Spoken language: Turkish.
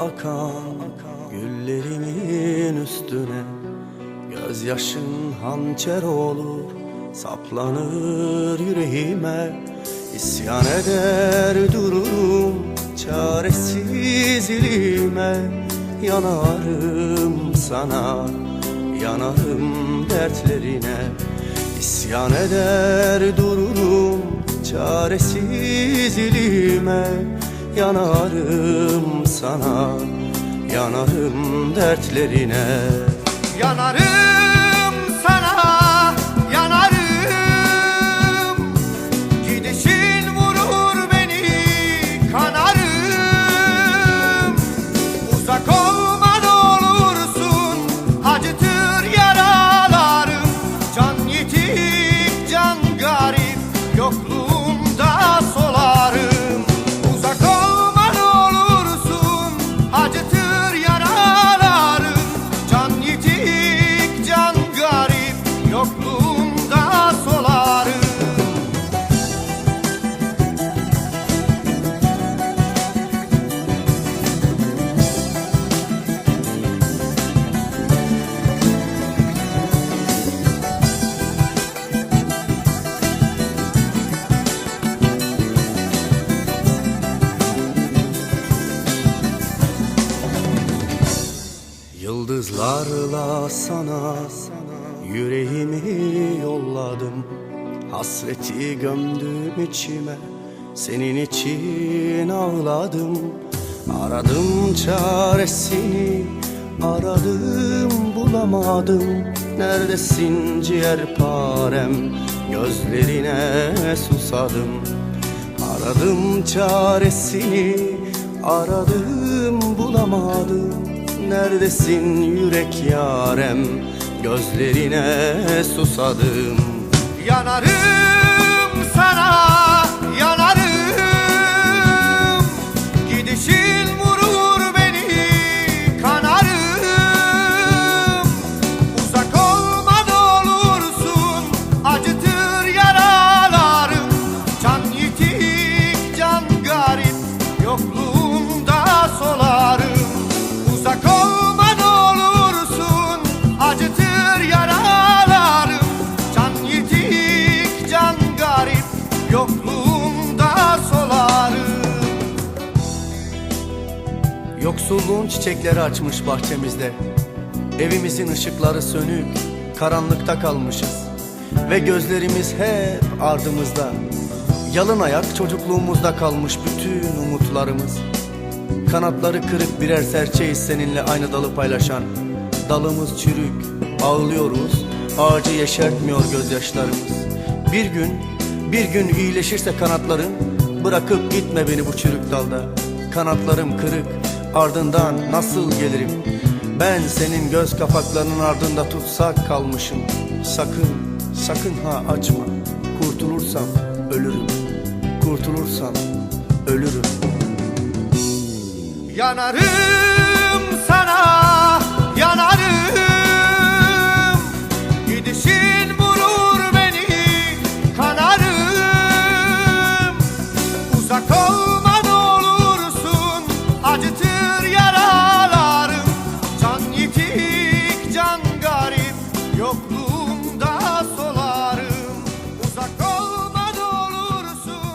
Akan güllerimin üstüne. Gözyaşın hançer olur saplanır yüreğime. İsyan eder dururum çaresiz ilime. Yanarım sana yanarım dertlerine. İsyan eder dururum çaresiz ilime Yanarım sana yanarım dertlerine. Yanarım pedir. Yıldızlarla sana yüreğimi yolladım. Hasreti gömdüm içime senin için ağladım. Aradım çaresini aradım bulamadım. Neredesin ciğerparem? Gözlerine susadım. Aradım çaresini aradım bulamadım Neredesin yürek yarem? Gözlerine susadım. Yanarım sana, Yoksulluğun çiçekleri açmış bahçemizde. Evimizin ışıkları sönük Karanlıkta kalmışız. Ve gözlerimiz hep ardımızda. Yalın ayak çocukluğumuzda kalmış bütün umutlarımız. Kanatları kırık birer serçeyiz seninle aynı dalı paylaşan. Dalımız çürük ağlıyoruz Ağacı yeşertmiyor gözyaşlarımız. Bir gün bir gün iyileşirse kanatların Bırakıp gitme beni bu çürük dalda. Kanatlarım kırık ardından nasıl gelirim? Ben senin göz kapaklarının ardında tutsak kalmışım. Sakın sakın ha açma Kurtulursam ölürüm. Kurtulursam ölürüm. Yanarım